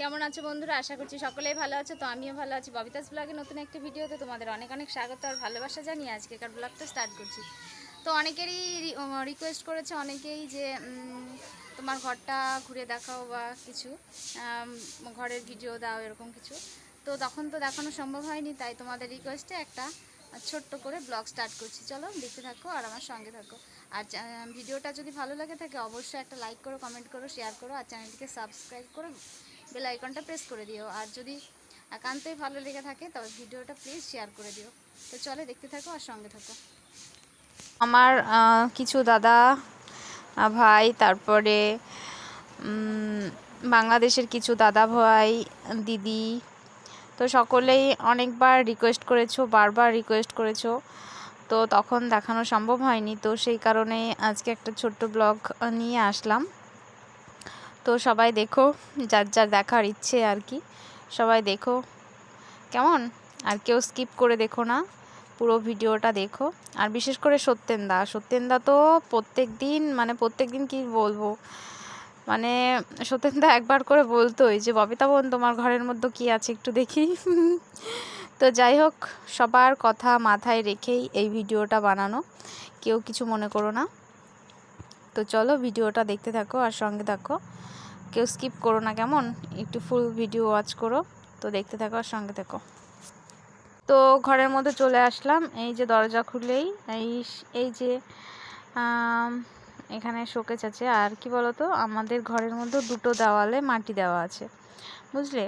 কেমন আছো বন্ধুরা? আশা করছি সকলেই ভালো আছো। তো আমিও ভালো আছি। ববিতাস ব্লগে নতুন একটি ভিডিওতে তোমাদের অনেক অনেক স্বাগত আর ভালোবাসা জানিয়ে আজকেকার ব্লগটা স্টার্ট করছি। তো অনেকেরই রিকোয়েস্ট করেছে অনেকেই যে তোমার ঘরটা ঘুরে দেখাও বা কিছু ঘরের ভিডিও দাও, এরকম কিছু। তো তখন তো দেখানো সম্ভব হয়নি, তাই তোমাদের রিকোয়েস্টে একটা ছোট্ট করে ব্লগ স্টার্ট করছি। চলো দেখতে থাকো আর আমার সঙ্গে থাকো। আর ভিডিওটা যদি ভালো লাগে থাকে, অবশ্যই একটা লাইক করো কমেন্ট করো শেয়ার করো, আর চ্যানেলটিকে সাবস্ক্রাইব করে। বেল আইকনটা প্রেস করে দিও। আর যদি একান্তই ভালো লেগে থাকে, তবে ভিডিওটা প্লিজ শেয়ার করে দিও। তো চলে দেখতে থাকো আর সঙ্গে থাকো। আমার কিছু দাদা ভাই, তারপরে বাংলাদেশের কিছু দাদা ভাই, দিদি, তো সকলেই অনেকবার রিকোয়েস্ট করেছ, বারবার রিকোয়েস্ট করেছ। তো তখন দেখানো সম্ভব হয়নি। তো সেই কারণে আজকে একটা ছোট্ট ব্লগ নিয়ে আসলাম। তো সবাই দেখো, যার যার দেখার ইচ্ছে আর কি। সবাই দেখো। কেমন? আর কেউ স্কিপ করে দেখো না। পুরো ভিডিওটা দেখো। আর বিশেষ করে সত্যেনদা। সত্যেনদা তো প্রত্যেক দিন মানে প্রত্যেক দিন কী বলব? মানে সত্যেনদা একবার করে বলতোই যে, ববিতা বোন, তোমার ঘরের মধ্যে কি আছে একটু দেখি? তো যাই হোক, সবার কথা মাথায় রেখেই এই ভিডিওটা বানানো। কেউ কিছু মনে করো না। তো চলো ভিডিওটা দেখতে থাকো আর সঙ্গে থাকো। কেউ স্কিপ করো না কেমন? একটু ফুল ভিডিও ওয়াচ করো। তো দেখতে থাকো আর সঙ্গে থাকো। তো ঘরের মধ্যে চলে আসলাম। এই যে দরজা খুলেই, এই এই যে এখানে শোকেস আছে। আর কি বলতো, আমাদের ঘরের মধ্যে দুটো দেওয়ালে মাটি দেওয়া আছে। বুঝলে?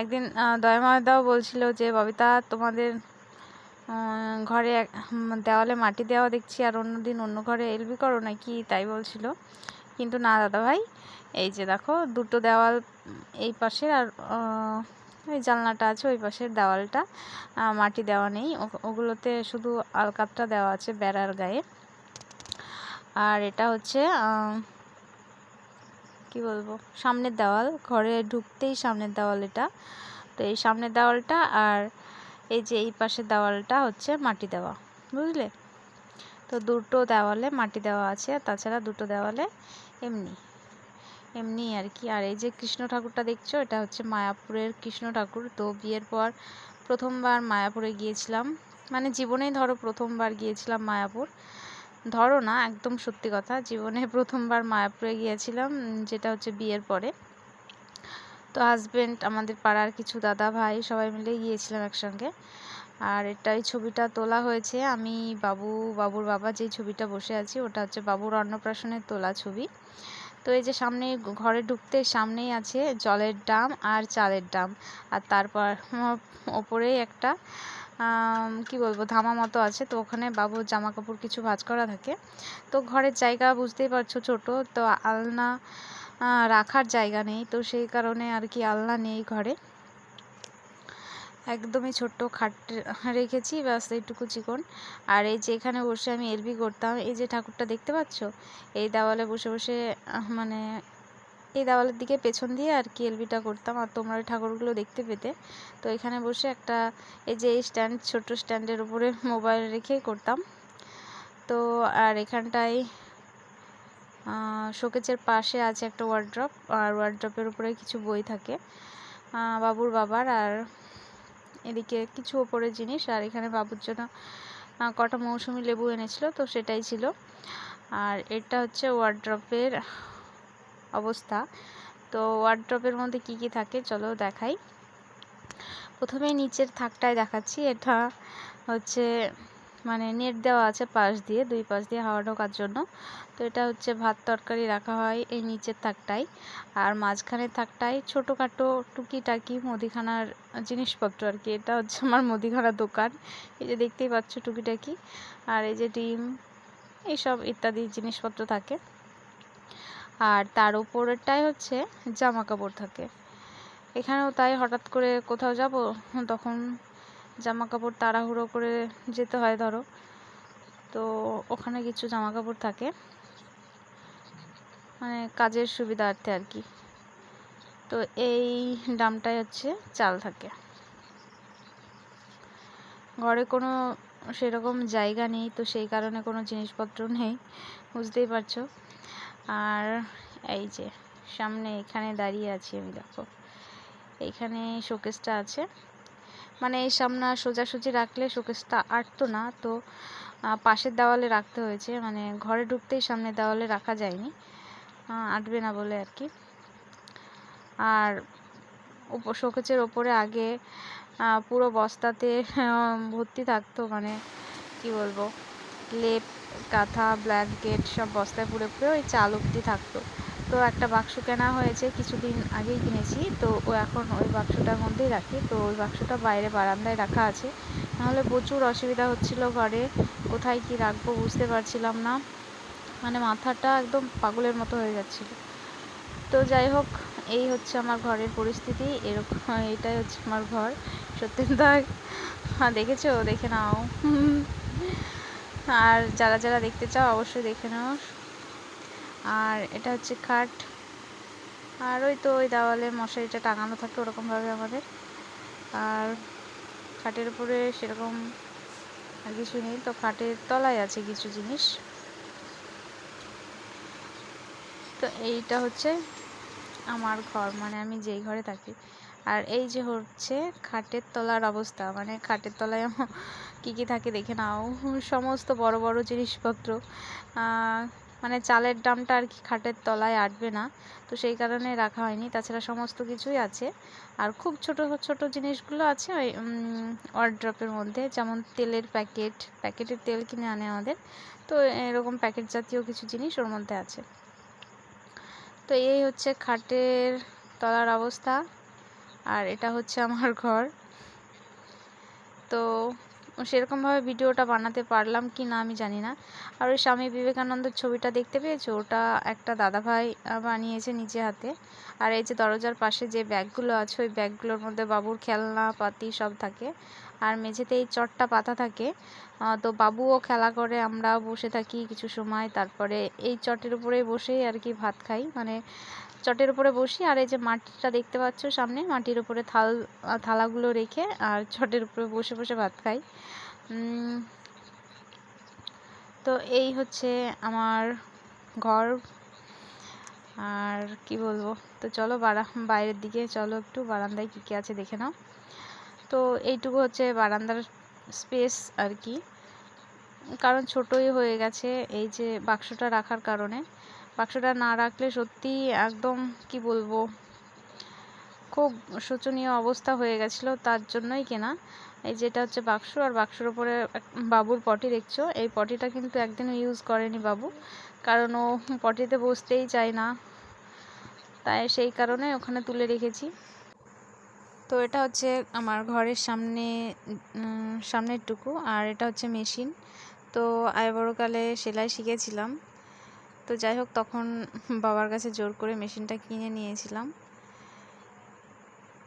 একদিন দয়াময়দাও বলছিল যে, ববিতা, তোমাদের ঘরে দেওয়ালে মাটি দেওয়া দেখছি, আর অন্য দিন অন্য ঘরে এলবি করো নাকি? তাই বলছিল। কিন্তু না দাদা ভাই এই যে দেখো, দুটো দেওয়াল এই পাশের আর ওই জানলাটা আছে ওই পাশের দেওয়ালটা মাটি দেওয়া নেই ওগুলোতে শুধু আলকাতটা দেওয়া আছে বেড়ার গায়ে। আর এটা হচ্ছে কি বলব, সামনের দেওয়াল, ঘরে ঢুকতেই সামনের দেওয়াল এটা। তো এই সামনের দেওয়ালটা আর এই যে এই পাশের দেওয়ালটা হচ্ছে মাটি দেওয়া, বুঝলে? তো দুটো দেওয়ালে মাটি দেওয়া আছে, আর তাছাড়া দুটো দেওয়ালে এমনি এমনি আর কি। আর এই যে কৃষ্ণ ঠাকুরটা দেখছ, এটা হচ্ছে মায়াপুরের কৃষ্ণ ঠাকুর। তো বিয়ের পর প্রথমবার মায়াপুরে গিয়েছিলাম। মানে জীবনেই ধরো প্রথমবার গিয়েছিলাম মায়াপুর। ধরো না, একদম সত্যি কথা, জীবনে প্রথমবার মায়াপুরে গিয়েছিলাম, যেটা হচ্ছে বিয়ের পরে। তো হাজবেন্ড আমাদের পাড়ার কিছু দাদা ভাই সবাই মিলে গিয়েছিলাম একসঙ্গে। আর এটা এই ছবিটা তোলা হয়েছে। আমি বাবু, বাবুর বাবা যেই ছবিটা বসে আছি, ওটা হচ্ছে বাবুর অন্নপ্রাশনের তোলা ছবি। তো এই যে সামনে ঘরে ঢুকতে সামনেই আছে জলের ড্রাম আর চালের ড্রাম। আর তারপর ওপরেই একটা কি বলব, ধামা মতো আছে। তো ওখানে বাবুর জামা কাপড় কিছু ভাঁজ করা থাকে। তো ঘরের জায়গা বুঝতেই পারছ ছোট, তো আলনা রাখার জায়গা নেই। তো সেই কারণে আর কি আলনা নেই ঘরে। একদমই ছোট্ট খাট রেখেছি, ব্যাস এইটুকু চিকন। আর এই যে এখানে বসে আমি এলবি করতাম, এই যে ঠাকুরটা দেখতে পাচ্ছ? এই দেওয়ালে বসে বসে মানে এই দেওয়ালের দিকে পেছন দিয়ে আর কি এলবিটা করতাম, আর তোমরা ঠাকুরগুলো দেখতে পেতে। তো এখানে বসে একটা এই যে এই স্ট্যান্ড ছোট্ট স্ট্যান্ডের উপরে মোবাইল রেখেই করতাম। তো আর এখানটায় শোকেজের পাশে আছে একটা ওয়ার্ড্রপ আর ওয়ার্ড্রপের উপরে কিছু বই থাকে। বাবুর বাবার আর এদিকে কিছু ওপরে জিনিস, আর এখানে বাবুর জন্য কটা মৌসুমি লেবু এনেছিল, তো সেটাই ছিল। আর এটা হচ্ছে ওয়ার্ড্রপের অবস্থা। তো ওয়ার্ড্রপের মধ্যে কি কি থাকে, চলো দেখাই। প্রথমে নিচের থাকটায় দেখাচ্ছি। এটা হচ্ছে মানে নেট দেওয়া আছে পাশ দিয়ে, দুই পাশ দিয়ে হাওয়া ঢোকার জন্য। তো এটা হচ্ছে ভাত তরকারি রাখা হয় এই নিচের থাকটায়। আর মাঝখানের থাকটায় ছোটোখাটো টুকিটাকি মুদিখানার জিনিসপত্র আর কি। এটা হচ্ছে আমার মুদিখানার দোকান। এই যে দেখতেই পাচ্ছ টুকিটাকি। আর এই যে ডিম, এইসব ইত্যাদি জিনিসপত্র থাকে। আর তার উপরেরটাই হচ্ছে জামা কাপড় থাকে। এখানেও তাই হঠাৎ করে কোথাও যাব, তখন জামা কাপড় তাড়াহুড়ো করে যেতে হয়, ধরো। তো ওখানে কিছু জামা কাপড় থাকে। মানে কাজের সুবিধার্থে আর কি। তো এই ডামটাই হচ্ছে চাল থাকে। ঘরে কোনো সেরকম জায়গা নেই, তো সেই কারণে কোনো জিনিসপত্র নেই, বুঝতেই পারছ। আর এই যে, সামনে এখানে দাঁড়িয়ে আছি আমি, দেখো। এইখানে শোকেসটা আছে। মানে এই সামনে সোজাসুজি রাখলে শোকেসটা আটতো না, তো পাশের দেওয়ালে রাখতে হয়েছে। মানে ঘরে ঢুকতেই সামনে দেওয়ালে রাখা যায়নি। আটবে না বলে আর কি। আর শোকেসের ওপরে আগে পুরো বস্তাতে ভর্তি থাকতো। মানে কি বলব? লেপ, কাঁথা, ব্ল্যাঙ্কেট সব বস্তায় পুরে পুরে ওই চাল অব্দি থাকতো। তো একটা বাক্স কেনা হয়েছে কিছুদিন আগেই কিনেছি। তো ও এখন ওই বাক্সটার মধ্যেই রাখি। তো ওই বাক্সটা বাইরে বারান্দায় রাখা আছে। নাহলে প্রচুর অসুবিধা হচ্ছিল ঘরে। কোথায় কি রাখব বুঝতে পারছিলাম না। মানে মাথাটা একদম পাগলের মতো হয়ে যাচ্ছিল। তো যাই হোক, এই হচ্ছে আমার ঘরের পরিস্থিতি। এরকম, এটাই হচ্ছে আমার ঘর। সত্যেন্দা হ্যাঁ দেখেছ? দেখে নাও। আর যারা যারা দেখতে চাও, অবশ্যই দেখে নাও। আর এটা হচ্ছে খাট। আর ওই তো ওই দেওয়ালে মশারিটা টাঙানো থাকে ওরকমভাবে আমাদের। আর খাটের উপরে সেরকম আর কিছু নেই। তো খাটের তলায় আছে কিছু জিনিস। তো এইটা হচ্ছে আমার ঘর মানে আমি যেই ঘরে থাকি। আর এই যে হচ্ছে খাটের তলার অবস্থা মানে খাটের তলায় কী কী থাকে দেখে নাও। সমস্ত বড় বড় জিনিসপত্র। মানে চালের দামটা আর কি খাটের তলায় আটবে না। তো সেই কারণে রাখা হয়নি। তাছাড়া সমস্ত কিছুই আছে। আর খুব ছোট ছোট জিনিসগুলো আছে ওই ওয়ার্ড্রপের মধ্যে। যেমন তেলের প্যাকেট, প্যাকেটের তেল কিনে আনে আমাদের। তো এরকম প্যাকেট জাতীয় কিছু জিনিস ওর মধ্যে আছে। তো এই হচ্ছে খাটের তলার অবস্থা। আর এটা হচ্ছে আমার ঘর। তো সেরকমভাবে ভিডিওটা বানাতে পারলাম কি না আমি জানি না। আর ওই স্বামী বিবেকানন্দের ছবিটা দেখতে পেয়েছ? ওটা একটা দাদাভাই বানিয়েছে নিজে হাতে। আর এই যে দরজার পাশে যে ব্যাগগুলো আছে, ওই ব্যাগগুলোর মধ্যে বাবুর খেলনা পাতি সব থাকে। আর মেঝেতে এই চটটা পাতা থাকে। তো বাবুও খেলা করে, আমরাও বসে থাকি কিছু সময়। তারপরে এই চটের উপরেই বসেই আর কি ভাত খাই। মানে চটের উপরে বসি আর এই যে মাটিটা দেখতে পাচ্ছ সামনে, মাটির উপরে থাল থালাগুলো রেখে আর চটের উপরে বসে বসে ভাত খাই। তো এই হচ্ছে আমার ঘর। আর কি বলব? তো চলো বারা, বাইরের দিকে চলো একটু, বারান্দায় কী কী আছে দেখে নাও। তো এইটুকু হচ্ছে বারান্দার স্পেস আর কি। কারণ ছোটই হয়ে গেছে এই যে বাক্সটা রাখার কারণে। বাক্সটা না রাখলে সত্যি একদম কি বলব, খুব শোচনীয় অবস্থা হয়ে গেছিল তার জন্যই কেনা। এই যেটা হচ্ছে বাক্স আর বাক্সর এক- বাবুর পটি দেখছ? এই পটিটা কিন্তু একদিনও ইউজ করেনি বাবু। কারণ ও পটিতে বসতেই চায় না। তাই সেই কারণে ওখানে তুলে রেখেছি। তো এটা হচ্ছে আমার ঘরের সামনে সামনের টুকু আর এটা হচ্ছে মেশিন। তো আয় বড়কালে সেলাই শিখেছিলাম। তো যাই হোক, তখন বাবার কাছে জোর করে মেশিনটা কিনে নিয়েছিলাম।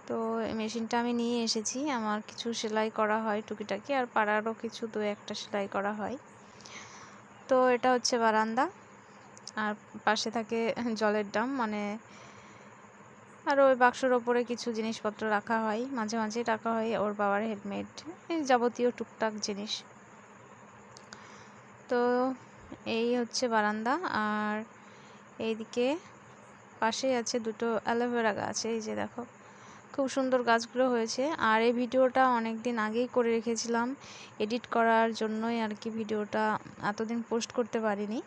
তো মেশিনটা আমি নিয়ে এসেছি। আমার কিছু সেলাই করা হয় টুকিটাকি আর পাড়ারও কিছু দু একটা সেলাই করা হয়। তো এটা হচ্ছে বারান্দা। আর পাশে থাকে জলের ড্রাম মানে আর ওই বাক্সর ওপরে কিছু জিনিসপত্র রাখা হয়। মাঝে মাঝে রাখা হয় ওর বাবার হেলমেট, এই যাবতীয় টুকটাক জিনিস। তো এই হচ্ছে বারান্দা আর এইদিকে পাশেই আছে দুটো অ্যালোভেরা গাছ। এই যে দেখো, খুব সুন্দর গাছগুলো হয়েছে। আর এই ভিডিওটা অনেক দিন আগেই করে রেখেছিলাম। এডিট করার জন্যই আর কি ভিডিওটা এতদিন পোস্ট করতে পারিনি।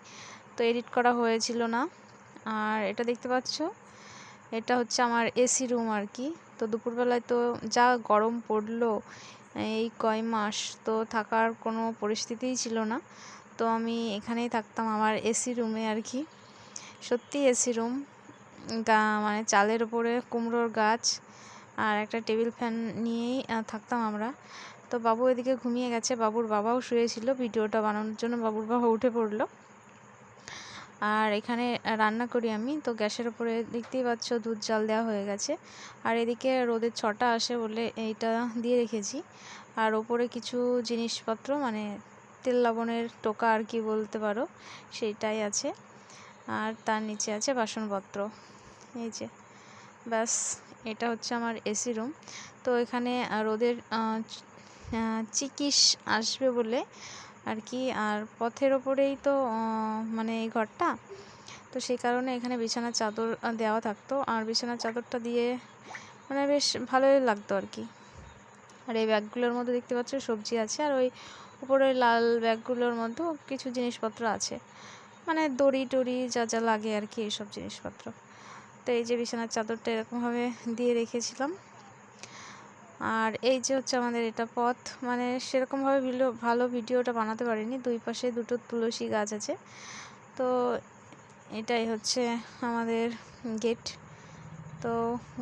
তো এডিট করা হয়েছিল না। আর এটা দেখতে পাচ্ছ? এটা হচ্ছে আমার এসি রুম আর কি। তো দুপুরবেলায় তো যা গরম পড়ল, এই কয় মাস তো থাকার কোনো পরিস্থিতিই ছিল না। তো আমি এখানেই থাকতাম আমার এসি রুমে আর কি। সত্যি এসি রুম, গা মানে চালের ওপরে কুমড়োর গাছ আর একটা টেবিল ফ্যান নিয়েই থাকতাম আমরা। তো বাবু এদিকে ঘুমিয়ে গেছে, বাবুর বাবাও শুয়েছিল, ভিডিওটা বানানোর জন্য বাবুর বাবা উঠে পড়ল। আর এখানে রান্না করি আমি। তো গ্যাসের উপরে দেখতেই পাচ্ছ দুধ জাল দেওয়া হয়ে গেছে। আর এদিকে রোদের ছটা আসে বলে এইটা দিয়ে রেখেছি। আর ওপরে কিছু জিনিসপত্র মানে তেল লবণের টোকা আর কি বলতে পারো, সেইটাই আছে। আর তার নিচে আছে বাসনপত্র। এই যে, ব্যাস, এটা হচ্ছে আমার এসি রুম তো এখানে রোদের চিকিস আসবে বলে আর কি, আর পথের ওপরেই তো মানে এই ঘরটা। তো সেই কারণে এখানে বিছানার চাদর দেওয়া থাকতো। আর বিছানার চাদরটা দিয়ে মানে বেশ ভালোই লাগতো আর কি। আর এই ব্যাগগুলোর মধ্যে দেখতে পাচ্ছ সবজি আছে, আর ওই উপরে লাল ব্যাগগুলোর মধ্যেও কিছু জিনিসপত্র আছে। মানে দড়ি টড়ি যা যা লাগে আর কি, এইসব জিনিসপত্র। তো এই যে বিছানার চাদরটা এরকমভাবে দিয়ে রেখেছিলাম। আর এই যে হচ্ছে আমাদের এটা পথ মানে সেরকমভাবে ভিডিও ভালো ভিডিওটা বানাতে পারিনি। দুই পাশে দুটো তুলসী গাছ আছে। তো এটাই হচ্ছে আমাদের গেট তো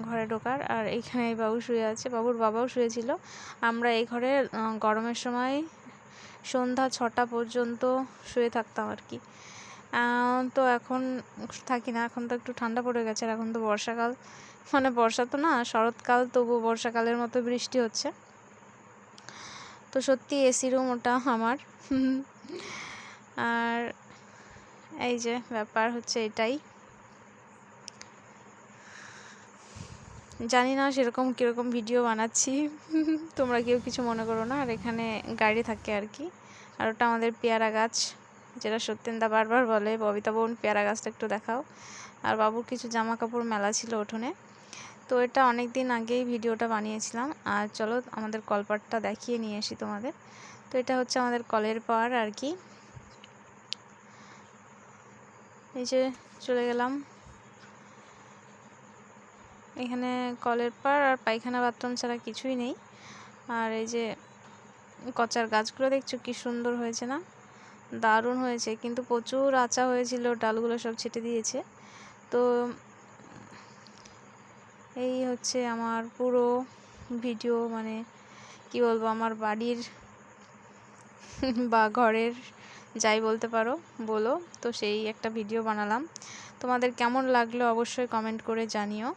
ঘরে ঢোকার, আর এখানে এই বাবু শুয়ে আছে। বাবুর বাবাও শুয়েছিল। আমরা এই ঘরে গরমের সময় সন্ধ্যা ছটা পর্যন্ত শুয়ে থাকতাম আর কি। তো এখন থাকি না। এখন তো একটু ঠান্ডা পড়ে গেছে, আর এখন তো বর্ষাকাল। মানে বর্ষা তো না, শরৎকাল তবু বর্ষাকালের মতো বৃষ্টি হচ্ছে। তো সত্যি এসি রুম ওটা আমার। আর এই যে ব্যাপার হচ্ছে এটাই। জানি না সেরকম কীরকম ভিডিও বানাচ্ছি। তোমরা কেউ কিছু মনে করো না, আর এখানে গাড়ি থাকে আর কি। আর ওটা আমাদের পেয়ারা গাছ, যেটা সত্যেন্দা বারবার বলে, ববিতা বোন, পেয়ারা গাছটা একটু দেখাও। আর বাবুর কিছু জামা কাপড় মেলা ছিল উঠোনে। তো এটা অনেক দিন আগেই ভিডিওটা বানিয়েছিলাম। আর চলো আমাদের কলপাটটা দেখিয়ে নিয়ে আসি তোমাদের। তো এটা হচ্ছে আমাদের কলের পাড় আর কি। এই যে চলে গেলাম। এখানে কলের পাড় আর পায়খানা বাথরুম ছাড়া কিছুই নেই। আর এই যে কচার গাছগুলো দেখছ কি সুন্দর হয়েছে না? দারুণ হয়েছে। কিন্তু প্রচুর আচা হয়েছিল, ডালগুলো সব ছেটে দিয়েছে। তো এই হচ্ছে আমার পুরো ভিডিও মানে কি বলব, আমার বাড়ির বা ঘরের যাই বলতে পারো, বলো। তো সেই একটা ভিডিও বানালাম। তোমাদের কেমন লাগল অবশ্যই কমেন্ট করে জানিও।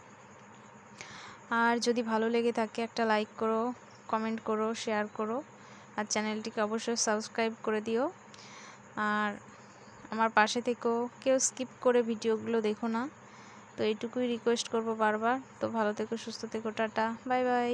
আর যদি ভালো লেগে থাকে, একটা লাইক করো কমেন্ট করো শেয়ার করো। আর চ্যানেলটিকে অবশ্যই সাবস্ক্রাইব করে দিও। আর আমার পাশে থেকেও কেউ স্কিপ করে ভিডিওগুলো দেখো না। তো এইটুকুই রিকোয়েস্ট করব বারবার। তো ভালো থেকো সুস্থ থেকো টাটা। Bye bye.